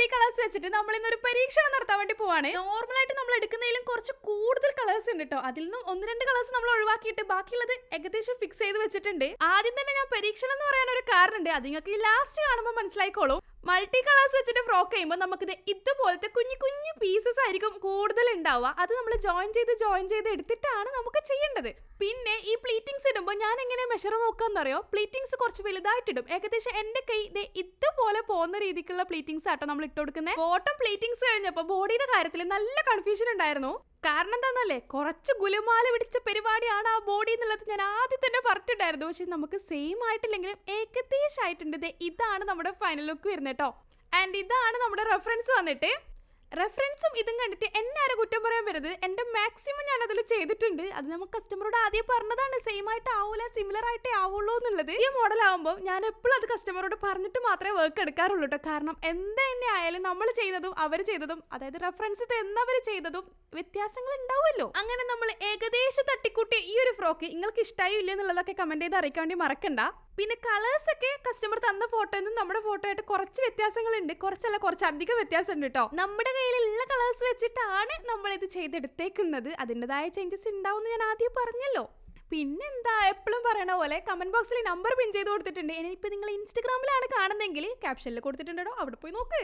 Multi colours വെച്ചിട്ട് നമ്മൾ ഇന്നൊരു പരീക്ഷണം നടത്താൻ വേണ്ടി പോവാണ്. നോർമൽ ആയിട്ട് നമ്മൾ എടുക്കുന്നതിലും കുറച്ച് കൂടുതൽ കളേഴ്സ് ഉണ്ട് കേട്ടോ അതിൽ നിന്നും ഒന്ന് രണ്ട് കളേഴ്സ് നമ്മൾ ഒഴിവാക്കിയിട്ട് ബാക്കിയുള്ളത് ഏകദേശം ഫിക്സ് ചെയ്ത് വെച്ചിട്ടുണ്ട്. ആദ്യം തന്നെ ഞാൻ പരീക്ഷണം എന്ന് പറയാൻ ഒരു കാരണമുണ്ട് അത് നിങ്ങൾക്ക് ഈ ലാസ്റ്റ് കാണുമ്പോൾ മനസ്സിലായിക്കോളും. മൾട്ടി കളേഴ്സ് വെച്ചിട്ട് ഫ്രോക്ക് ചെയ്യുമ്പോൾ നമുക്കിത് ഇതുപോലത്തെ കുഞ്ഞു പീസസ് ആയിരിക്കും കൂടുതൽ ഉണ്ടാവുക അത് നമ്മൾ ജോയിൻ ചെയ്ത് ജോയിൻ ചെയ്ത് എടുത്തിട്ടാണ് നമുക്ക് ചെയ്യേണ്ടത്. പിന്നെ ഈ പ്ലീറ്റിങ്സ് ഇടുമ്പോൾ ഞാൻ എങ്ങനെ മെഷർ നോക്കാന്നറിയോ? പ്ലീറ്റിങ്സ് കുറച്ച് വലുതായിട്ടിടും. ഏകദേശം എന്റെ കൈ ദേ ഇതുപോലെ പോകുന്ന രീതിക്കുള്ള പ്ലീറ്റിങ്സ് ആട്ടോ നമ്മൾ ഇട്ട് കൊടുക്കുന്നത് ബോട്ടം പ്ലീറ്റിങ്സ് കഴിഞ്ഞപ്പോൾ ബോഡിയുടെ കാര്യത്തിൽ നല്ല കൺഫ്യൂഷൻ ഉണ്ടായിരുന്നു. കാരണം എന്താണെന്നല്ലേ കുറച്ച് ഗുലുമാല പിടിച്ച പരിപാടിയാണ് ആ ബോഡി എന്നുള്ളത് ഞാൻ ആദ്യം തന്നെ പറഞ്ഞിട്ടുണ്ടായിരുന്നു. പക്ഷെ നമുക്ക് സെയിം ആയിട്ടില്ലെങ്കിലും ഏകദേശം ആയിട്ടുണ്ട്. ദേ ഇതാണ് നമ്മുടെ ഫൈനൽ ലുക്ക് വരുന്നത് കേട്ടോ ആൻഡ് ഇതാണ് നമ്മുടെ റെഫറൻസ് വന്നിട്ട് റെഫറൻസും ഇതും കണ്ടിട്ട് എന്നെ ആരും കുറ്റം പറയാൻ വരുന്നത്? എന്റെ മാക്സിമം ഞാൻ അതിൽ ചെയ്തിട്ടുണ്ട്. അത് നമ്മൾ കസ്റ്റമറോട് ആദ്യം പറഞ്ഞതാണ്. സെയിം ആയിട്ട് ആവൂല സിമിലർ ആയിട്ടേ ആവുള്ളൂ എന്നുള്ളത്. ഈ മോഡൽ ആവുമ്പോൾ ഞാൻ എപ്പോഴും അത് കസ്റ്റമറോട് പറഞ്ഞിട്ട് മാത്രമേ വർക്ക് എടുക്കാറുള്ളൂ കേട്ടോ കാരണം എന്ത് തന്നെ ആയാലും നമ്മൾ ചെയ്യുന്നതും അവർ ചെയ്തതും അതായത് റെഫറൻസ് തന്നവർ ചെയ്തതും വ്യത്യാസങ്ങൾ ഉണ്ടാവുമല്ലോ. അങ്ങനെ നമ്മൾ ഏകദേശം തട്ടിക്കൂട്ടി ഈ ഒരു ഫ്രോക്ക് നിങ്ങൾക്ക് ഇഷ്ടമായി ഇല്ല എന്നുള്ളതൊക്കെ കമന്റ് ചെയ്ത് അറിയിക്കാൻ വേണ്ടി മറക്കണ്ട. പിന്നെ കളേഴ്സ് ഒക്കെ കസ്റ്റമർ തന്ന ഫോട്ടോ നിന്നും നമ്മുടെ ഫോട്ടോ ആയിട്ട് കുറച്ച് വ്യത്യാസങ്ങളുണ്ട്. കുറച്ചല്ല കുറച്ച് അധികം വ്യത്യാസമുണ്ട് കേട്ടോ നമ്മുടെ കയ്യിലുള്ള കളേഴ്സ് വെച്ചിട്ടാണ് നമ്മൾ ഇത് ചെയ്തെടുത്തേക്കുന്നത്. അതിന്റെതായ ചേഞ്ചസ് ഉണ്ടാവും എന്ന് ഞാൻ ആദ്യം പറഞ്ഞല്ലോ. പിന്നെന്താ എപ്പോഴും പറയണ പോലെ കമന്റ് ബോക്സിൽ നമ്പർ പിൻ ചെയ്ത് കൊടുത്തിട്ടുണ്ട്. ഇനിയിപ്പോൾ നിങ്ങൾ ഇൻസ്റ്റഗ്രാമിലാണ് കാണുന്നതെങ്കിൽ ക്യാപ്ഷനിൽ കൊടുത്തിട്ടുണ്ടോ അവിടെ പോയി നോക്ക്.